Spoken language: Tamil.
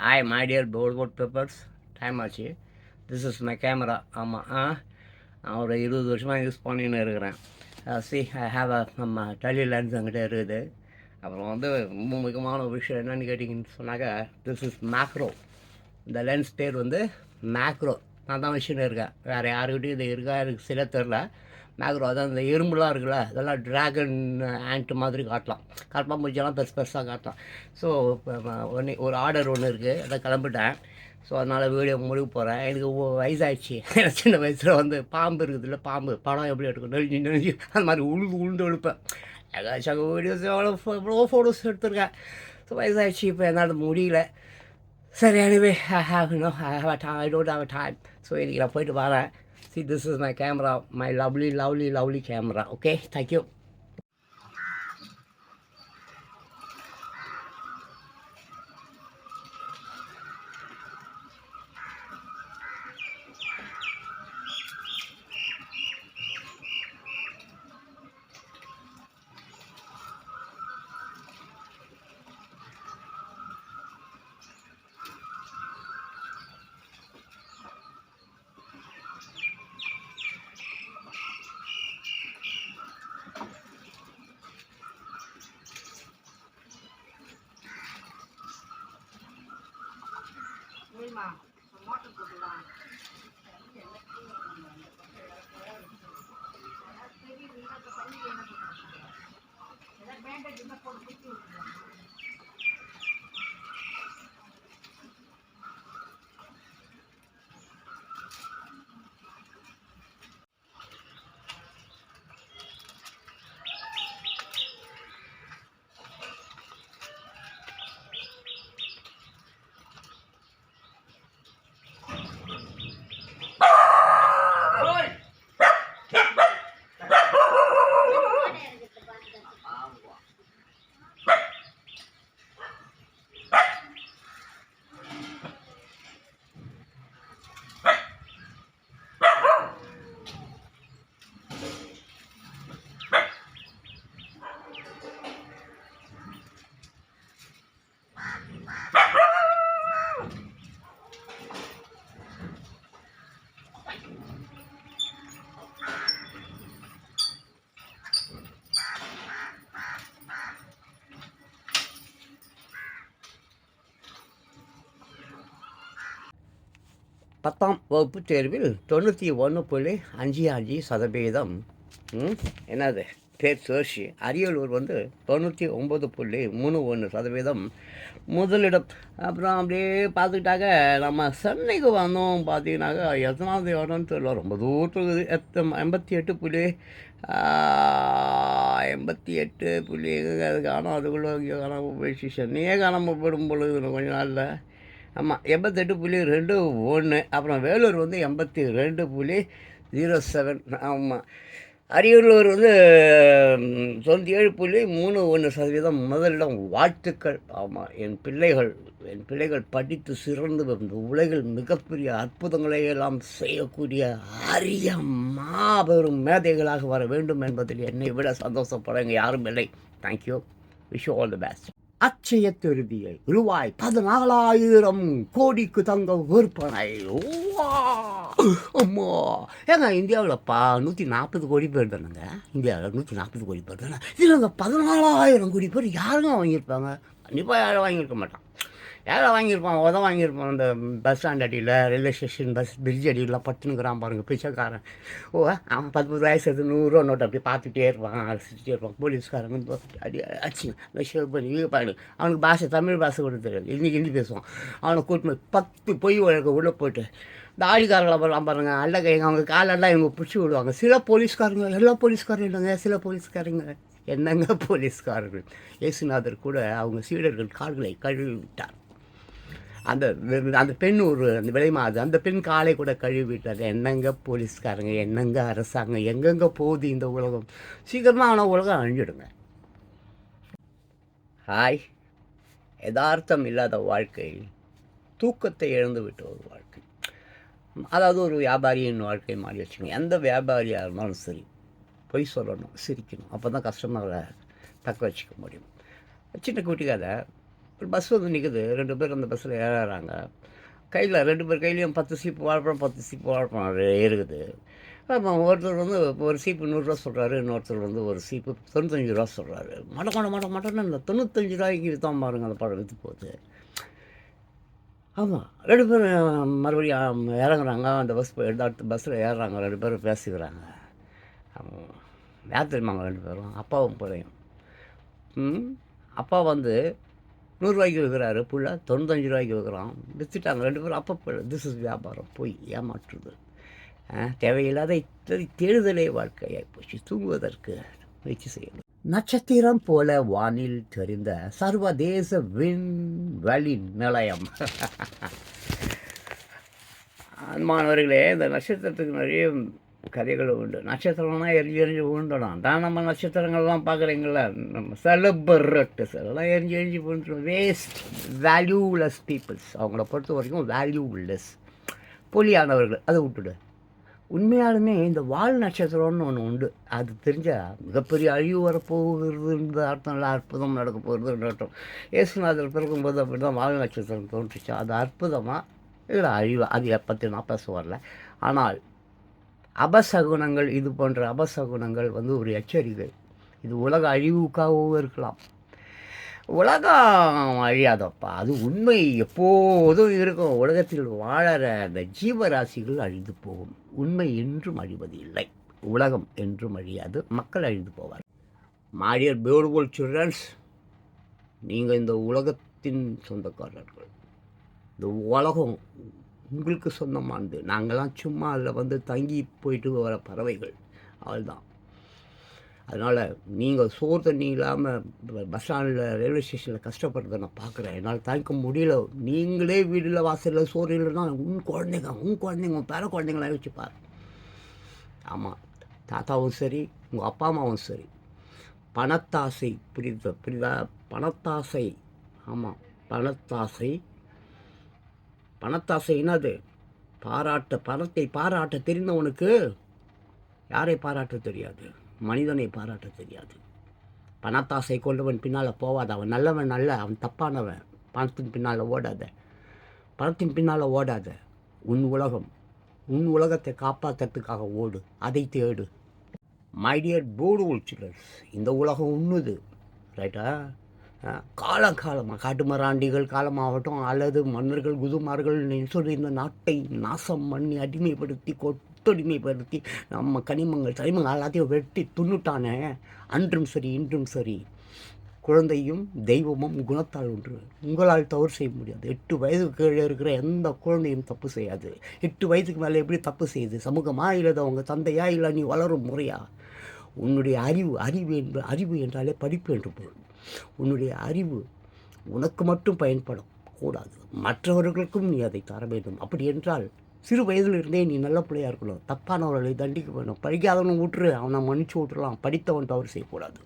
Hi my dear board board papers time ஆச்சு. திஸ் இஸ் மை கேமரா ஆமாம் ஆ. நான் ஒரு இருபது வருஷமாக யூஸ் பண்ணின்னு இருக்கிறேன். சி ஐ ஹாவ் அ நம்ம டெலி லென்ஸ் என்கிட்ட இருக்குது. அப்புறம் வந்து ரொம்ப முக்கியமான ஒரு விஷயம் என்னென்னு கேட்டிங்கன்னு சொன்னாக்கா திஸ் இஸ் மேக்ரோ இந்த லென்ஸ் பேர் வந்து மேக்ரோ நான் தான் வச்சுன்னு இருக்கேன். வேறு யாருக்கிட்டையும் இது இருக்கா எனக்கு சில தெரில மேக்ரோ அதான் இந்த எறும்புலாம் இருக்குல்ல அதெல்லாம் ட்ராகன் ஆண்ட் மாதிரி காட்டலாம். கருப்பா பூச்சியெல்லாம் பெருசு பெருசாக காட்டலாம். ஸோ ஒன்று ஒரு ஆர்டர் ஒன்று இருக்குது அதை கிளம்பிட்டேன். ஸோ அதனால் வீடியோ முடிவு போகிறேன் எனக்கு வயசாகிடுச்சு சின்ன வயசில் வந்து பாம்பு இருக்குதுல்ல பாம்பு. படம் எப்படி எடுக்கும் நெழிஞ்சு நெழிஞ்சு அந்த மாதிரி உழுது உளுந்து எழுப்பேன் ஏதாச்சும் வீடியோஸ் எவ்வளோ எவ்வளோ ஃபோட்டோஸ் எடுத்திருக்கேன். ஸோ வயசாகிடுச்சு இப்போ என்னால் முடியல. சரி எனவே I have no I have time I don't have time so இன்றைக்கி நான் போயிட்டு வரேன். See, this is my camera, my lovely, lovely, lovely camera. Okay, thank you. பத்தாம் வகுப்பு தேர்வில் தொண்ணூற்றி ஒன்று புள்ளி அஞ்சு அஞ்சு சதவீதம் என்னது பேர் சுழற்சி அரியலூர் வந்து தொண்ணூற்றி ஒம்பது புள்ளி மூணு ஒன்று சதவீதம். முதலிடம் அப்புறம் அப்படியே பார்த்துக்கிட்டாக்க நம்ம சென்னைக்கு வந்தோம் பார்த்தீங்கன்னாக்கா எத்தனாவது இடம்னு தெரியல ரொம்ப தூரத்துக்கு எத்த எண்பத்தி எட்டு புள்ளி எண்பத்தி எட்டு புள்ளி எங்கே அது காணும் அதுக்குள்ளே இங்கே காணாமல் போயிடுச்சு. சென்னையே காணாமல் போயிடும் பொழுது கொஞ்சம் நாளில். ஆமாம் எண்பத்தெட்டு புள்ளி ரெண்டு ஒன்று அப்புறம் வேலூர் வந்து எண்பத்தி ரெண்டு புள்ளி ஜீரோ செவன் ஆமாம் அரியலூர் வந்து தொண்ணூற்றி ஏழு புள்ளி மூணு ஒன்று சதவீதம் முதலிடம் வாழ்த்துக்கள். ஆமாம் என் பிள்ளைகள் என் பிள்ளைகள் படித்து சிறந்து இந்த உலகில் மிகப்பெரிய அற்புதங்களை எல்லாம் செய்யக்கூடிய அரிய மாபெரும் மேதைகளாக வர வேண்டும் என்பதில் என்னை விட சந்தோஷப்படுங்க யாரும் இல்லை. Thank you wish all the best Akshaya Tritiya ரூபாய் பதினாலாயிரம் கோடிக்கு தங்க விற்பனை. அம்மா! ஏங்க இந்தியாவில் பா நூற்றி நாற்பது கோடி பேர் தானேங்க? இந்தியாவில் நூற்றி நாற்பது கோடி பேர் தானே? இதில் பதினாலாயிரம் கோடி பேர் யாருங்க வாங்கியிருப்பாங்க? கண்டிப்பாக யாரும் வாங்கியிருக்க மாட்டான் யாரை வாங்கியிருப்பான் உதவ வாங்கியிருப்பான். அந்த பஸ் ஸ்டாண்ட் அடியில் ரயில்வே ஸ்டேஷன் பஸ் பிரிட்ஜ் அடியில் பட்டுனுக்குறான் பாருங்கள் பிச்சைக்காரன். ஓ அவன் பத்து பத்து வயசு எடுத்து நூறுரூவா நோட்டு அப்படி பார்த்துட்டே இருப்பான் அடிச்சுட்டே இருப்பான். போலீஸ்காரங்க பார்த்துட்டு அடி அடிச்சு ஷேவ் பண்ணி இங்கே அவனுக்கு பாஷை தமிழ் பாஷை கூட தெரியாது. ஹிந்தி ஹிந்தி பேசுவான். அவனை கூட்டு பத்து பொய் வழக்கு உள்ளே போட்டு தாடிக்காரங்களை ஆடிக்காரங்களை வரலாம் பாருங்க அல்ல கைங்க அவங்க காலெல்லாம் இவங்க பிடிச்சி விடுவாங்க. சில போலீஸ்காரங்க எல்லா போலீஸ்காரங்க இல்லைங்க சில போலீஸ்காரங்க. என்னங்க போலீஸ்காரர்கள்? இயேசுநாதர் கூட அவங்க சீடர்கள் கால்களை கழுவி விட்டார் அந்த அந்த பெண் ஒரு அந்த விலைமாது அந்த பெண் காலை கூட கழுவி விட்டார் என்னங்க போலீஸ்காரங்க? என்னங்க அரசாங்கம்? எங்கெங்க போகுது இந்த உலகம்? சீக்கிரமாக ஆனால் உலகம் அழிஞ்சிடுங்க. ஹாய். யதார்த்தம் இல்லாத வாழ்க்கை தூக்கத்தை இழந்து விட்ட ஒரு வாழ்க்கை. அதாவது ஒரு வியாபாரியின் வாழ்க்கை மாறி வச்சுங்க எந்த வியாபாரியாக இருந்தாலும் சரி பொய் சொல்லணும் சிரிக்கணும். அப்போ தான் கஸ்டமரை தக்க வச்சுக்க முடியும். சின்ன குட்டி கதை. ஒரு பஸ் வந்து நிற்குது ரெண்டு பேர் அந்த பஸ்ஸில் ஏறாங்க. கையில் ரெண்டு பேர் கையிலையும் பத்து சீப்பு வாழைப்பழம் பத்து சீப்பு வாழைப்பழம் இருக்குது அப்போ ஒருத்தர் வந்து ஒரு சீப்பு நூறுரூவா சொல்கிறாரு இன்னொருத்தர் வந்து ஒரு சீப்பு தொண்ணூத்தஞ்சு ரூபா சொல்கிறாரு மட மட மட மடன்னு இந்த தொண்ணூத்தஞ்சு ரூபாய்க்கு விற்றான் பாருங்க அந்த பழம் விற்று போகுது. ஆமாம் ரெண்டு பேரும் மறுபடியும் இறங்குறாங்க. அந்த பஸ் போய் அடுத்த பஸ்ஸில் ஏறுறாங்க. ரெண்டு பேரும் பேசிக்கிறாங்க. ஆமாம். யார் தெரியுமாங்க ரெண்டு பேரும்? அப்பாவும் பிள்ளையும் அப்பா வந்து நூறுரூவாய்க்கு விற்கிறாரு புள்ள. தொண்ணூத்தஞ்சு ரூபாய்க்கு விற்கிறான். விற்றுட்டாங்க ரெண்டு பேரும் அப்போ பிள்ளை திஸ் இஸ் வியாபாரம். போய் ஏமாற்றுது. ஆ, தேவையில்லாத இத்தனை தேடுதலே வாழ்க்கையாய் போச்சு. தூங்குவதற்கு முயற்சி செய்யணும். நட்சத்திரம் போல வானில் தெரிந்த சர்வதேச விண்வெளி நிலையம். மாணவர்களே இந்த நட்சத்திரத்துக்கு நிறைய கதைகள் உண்டு. நட்சத்திரம்னா எரிஞ்சு எரிஞ்சு உண்டணும் தான் நம்ம நட்சத்திரங்கள்லாம் பார்க்குறீங்கள நம்ம செலபரட்டஸ் எல்லாம் எரிஞ்சு எரிஞ்சு பண்ணுறோம் வேஸ்ட் வேல்யூலெஸ் பீப்புள்ஸ் அவங்கள பொறுத்த வரைக்கும் வேல்யூலெஸ் போலியானவர்கள். அதை விட்டுடு. உண்மையாலுமே இந்த வால் நட்சத்திரம்னு ஒன்று உண்டு. அது தெரிஞ்சால் மிகப்பெரிய அழிவு வரப்போகிறதுன்ற அர்த்தம் இல்லை. அற்புதம் நடக்க போகிறதுன்ற அர்த்தம். இயேசுநாதர் பிறக்கும்போது அப்படி தான் வால் நட்சத்திரம் தோன்றுச்சு. அது அற்புதமாக இல்லை அழிவு? அது பற்றி நான் பேச வரல ஆனால் அபசகுனங்கள் இது போன்ற அபசகுனங்கள் வந்து ஒரு எச்சரிக்கை. இது உலக அழிவுக்காகவும் இருக்கலாம். உலகம் அழியாதப்பா அது உண்மை எப்போதும் இருக்கும். உலகத்தில் வாழற அந்த ஜீவராசிகள் அழிந்து போகும். உண்மை என்றும் அழிவது இல்லை. உலகம் என்றும் அழியாது. மக்கள் அழிந்து போவார் மாடியர் பியூட்டிஃபுல் சில்ட்ரன்ஸ் நீங்கள் இந்த உலகத்தின் சொந்தக்காரர்கள். இந்த உலகம் உங்களுக்கு சொந்தமானது நாங்கள்லாம் சும்மா அதில் வந்து தங்கி போயிட்டு வர பறவைகள் அவள்தான். அதனால் நீங்கள் சோறு தண்ணி இல்லாமல் பஸ் ஸ்டாண்டில் ரயில்வே ஸ்டேஷனில் கஷ்டப்படுறத நான் பார்க்குறேன். என்னால் தாங்கிக்க முடியல. நீங்களே வீடில் வாசலில் சோறு இல்லைன்னா உன் குழந்தைங்க உன் குழந்தைங்க உன் பேர குழந்தைங்களாம் வச்சு ஆமாம் தாத்தாவும் சரி உங்கள் அப்பா அம்மாவும் சரி. பணத்தாசை புரியுது புரியுதா பணத்தாசை ஆமாம் பணத்தாசை பணத்தாசை என்னது பாராட்ட பணத்தை பாராட்ட தெரிந்தவனுக்கு யாரை பாராட்ட தெரியாது? மனிதனை பாராட்ட தெரியாது. பணத்தாசை கொண்டவன் பின்னால் போவாத. அவன் நல்லவன் நல்ல அவன் தப்பானவன். பணத்தின் பின்னால் ஓடாத. பணத்தின் பின்னால் ஓடாத. உன் உலகம் உன் உலகத்தை காப்பாற்றுறதுக்காக ஓடு. அதை தேடு. மை டியர் போர்டு சில்லர்ஸ் இந்த உலகம் உண்ணுது. ரைட்டா காலகாலமாக காட்டுமராண்டிகள் காலமாகட்டும் அல்லது மன்னர்கள் குதுமார்கள் சொல்லி இந்த நாட்டை நாசம் பண்ணி அடிமைப்படுத்தி கொத்தடிமைப்படுத்தி நம்ம கனிமங்கள் தனிமங்கள் எல்லாத்தையும் வெட்டி துண்ணுட்டானே. அன்றும் சரி இன்றும் சரி. குழந்தையும் தெய்வமும் குணத்தால் ஒன்று. உங்களால் தவறு செய்ய முடியாது. எட்டு வயதுக்கு கீழே இருக்கிற எந்த குழந்தையும் தப்பு செய்யாது. எட்டு வயதுக்கு மேலே எப்படி தப்பு செய்யுது சமூகமாக இல்லை அவங்க தந்தையா இல்லை? நீ வளரும் முறையா? உன்னுடைய அறிவு அறிவு என்று அறிவு என்றாலே படிப்பு என்று பொருள். உன்னுடைய அறிவு உனக்கு மட்டும் பயன்படும். கூடாது. மற்றவர்களுக்கும் நீ அதை தர வேண்டும். அப்படி என்றால் சிறு வயதிலிருந்தே நீ நல்ல பிள்ளையாக இருக்கணும். தப்பானவர்களை தண்டிக்க வேணும். படிக்காதவனும் விட்டுரு. அவனை மன்னிச்சு விட்டுறலாம். படித்தவன் தவறு செய்யக்கூடாது.